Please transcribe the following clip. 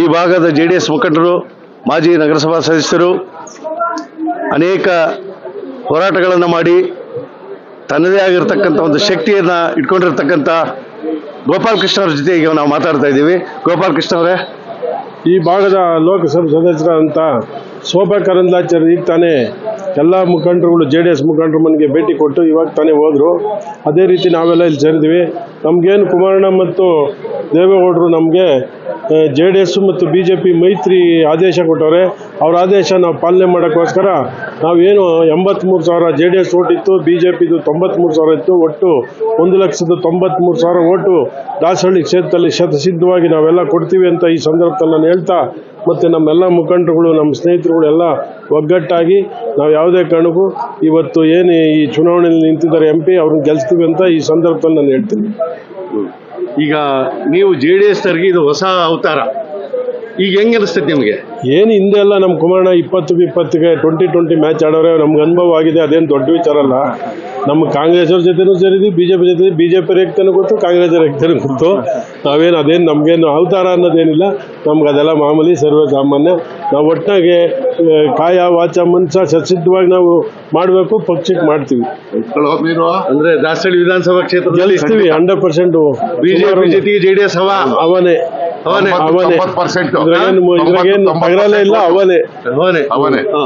ಈ ಭಾಗದ J D S ಮುಖಂಡರು, ಮಾಜಿ ನಗರಸಭಾ ಸದಸ್ಯರು ಅನೇಕ ಹೋರಾಟಗಳನ್ನು ಮಾಡಿ ತನ್ನದೇ ಆಗಿರತಕ್ಕಂಥ ಒಂದು ಶಕ್ತಿಯನ್ನು ಇಟ್ಕೊಂಡಿರ್ತಕ್ಕಂಥ ಗೋಪಾಲ್ ಕೃಷ್ಣ ಅವ್ರ ಜೊತೆ ಈಗ ನಾವು ಮಾತಾಡ್ತಾ ಇದ್ದೀವಿ. ಗೋಪಾಲ್ ಕೃಷ್ಣ ಅವರೇ. ಈ ಭಾಗದ ಲೋಕಸಭಾ ಸದಸ್ಯರಾದಂಥ ಶೋಭಾ ಕರಂದ್ಲಾಚಾರ್ಯ ಈಗ ತಾನೇ ಎಲ್ಲ ಮುಖಂಡರುಗಳು ಜೆ ಡಿ ಎಸ್ ಮುಖಂಡರು ಮನೆಗೆ ಭೇಟಿ ಕೊಟ್ಟು ಇವಾಗ ತಾನೇ ಹೋದರು. ಅದೇ ರೀತಿ ನಾವೆಲ್ಲ ಇಲ್ಲಿ ಸೇರಿದ್ವಿ. ನಮಗೇನು ಕುಮಾರಣ್ಣ ಮತ್ತು ದೇವೇಗೌಡರು ನಮಗೆ ಜೆ ಡಿ ಎಸ್ ಮತ್ತು ಬಿ ಜೆ ಪಿ ಮೈತ್ರಿ ಆದೇಶ ಕೊಟ್ಟವ್ರೆ, ಅವ್ರ ಆದೇಶ ನಾವು ಪಾಲನೆ ಮಾಡೋಕ್ಕೋಸ್ಕರ ನಾವೇನು ಎಂಬತ್ತ್ಮೂರು ಸಾವಿರ ಜೆ ಡಿ ಎಸ್ ಓಟ್ ಇತ್ತು ಬಿ ಜೆ ಪಿದು ತೊಂಬತ್ತ್ಮೂರು ಸಾವಿರ ಇತ್ತು, ಒಟ್ಟು ಒಂದು ಲಕ್ಷದ ತೊಂಬತ್ತ್ಮೂರು ಸಾವಿರ ಓಟು ದಾಸಹಳ್ಳಿ ಕ್ಷೇತ್ರದಲ್ಲಿ ಶತಸಿದ್ಧವಾಗಿ ನಾವೆಲ್ಲ ಕೊಡ್ತೀವಿ ಅಂತ ಈ ಸಂದರ್ಭದಲ್ಲಿ ನಾನು ಹೇಳ್ತಾ, ಮತ್ತು ನಮ್ಮೆಲ್ಲ ಮುಖಂಡರುಗಳು ನಮ್ಮ ಸ್ನೇಹಿತರುಗಳು ಎಲ್ಲ ಒಗ್ಗಟ್ಟಾಗಿ ನಾವು ಯಾವುದೇ ಕಾರಣಕ್ಕೂ ಇವತ್ತು ಏನು ಈ ಚುನಾವಣೆಯಲ್ಲಿ ನಿಂತಿದ್ದಾರೆ ಎಂ ಪಿ, ಅವ್ರನ್ನ ಗೆಲ್ಲಿಸ್ತೀವಿ ಅಂತ ಈ ಸಂದರ್ಭದಲ್ಲಿ ನಾನು ಹೇಳ್ತೀನಿ. ಈಗ ನೀವು ಜೆ ಡಿ ಎಸ್ ತರ್ಗಿ ಇದು ಹೊಸ ಅವತಾರ. ಈಗ ಹೆಂಗೆ ಅನಿಸ್ತೈತೆ ನಿಮಗೆ? ಏನು ಹಿಂದೆ ಎಲ್ಲ ನಮ್ಮ ಕುಮಾರಣ್ಣ ಇಪ್ಪತ್ತು ಇಪ್ಪತ್ತಿಗೆ ಟ್ವೆಂಟಿ ಟ್ವೆಂಟಿ ಮ್ಯಾಚ್ ಆಡೋರೆ ನಮ್ಗೆ ಅನುಭವ ಆಗಿದೆ, ಅದೇನು ದೊಡ್ಡ ವಿಚಾರ ಅಲ್ಲ. ನಮ್ಮ ಕಾಂಗ್ರೆಸ್ ಅವ್ರ ಜೊತೆನೂ ಸೇರಿದ್ವಿ ಬಿ ಜೆ ಪಿ ಜೊತೆ ಬಿ ಜೆ ಪಿ ರೇಗ್ತಾನೆ ಗೊತ್ತು ಕಾಂಗ್ರೆಸ್ ರೇಗ್ತಾನೆ ಗೊತ್ತು ನಾವೇನು ಅದೇನು ನಮಗೇನು ಅವತಾರ ಅನ್ನೋದೇನಿಲ್ಲ, ನಮ್ಗೆ ಅದೆಲ್ಲ ಮಾಮೂಲಿ ಸರ್ವೇ ಸಾಮಾನ್ಯ ನಾವು ಒಟ್ಟಾಗೆ ಕಾಯ ವಾಚ ಮನಸ ಸಸಿದ್ಧವಾಗಿ ನಾವು ಮಾಡಬೇಕು ಪಕ್ಷಕ್ಕೆ ಮಾಡ್ತೀವಿ. ಅಂದ್ರೆ ದಾಸಳಿ ವಿಧಾನಸಭಾ ಕ್ಷೇತ್ರದಲ್ಲಿ ಗೆಲ್ಲಿಸ್ತೀವಿ ಹಂಡ್ರೆಡ್ ಪರ್ಸೆಂಟ್ ಬಿಜೆಪಿ ಜೊತೆಗೆ ಜೆ ಡಿ ಎಸ್ ಹವಾ ಅವನೇ. ಅವನೇ. ಅವನೇ. ಪರ್ಸೆಂಟ್ ಇದ್ರಾಗೇನು ಇದ್ರಾಗೇನು ತಗರಲೇ ಇಲ್ಲ ಅವನೇ ಅವನೇ. ಅವನೇ. ಹಾ.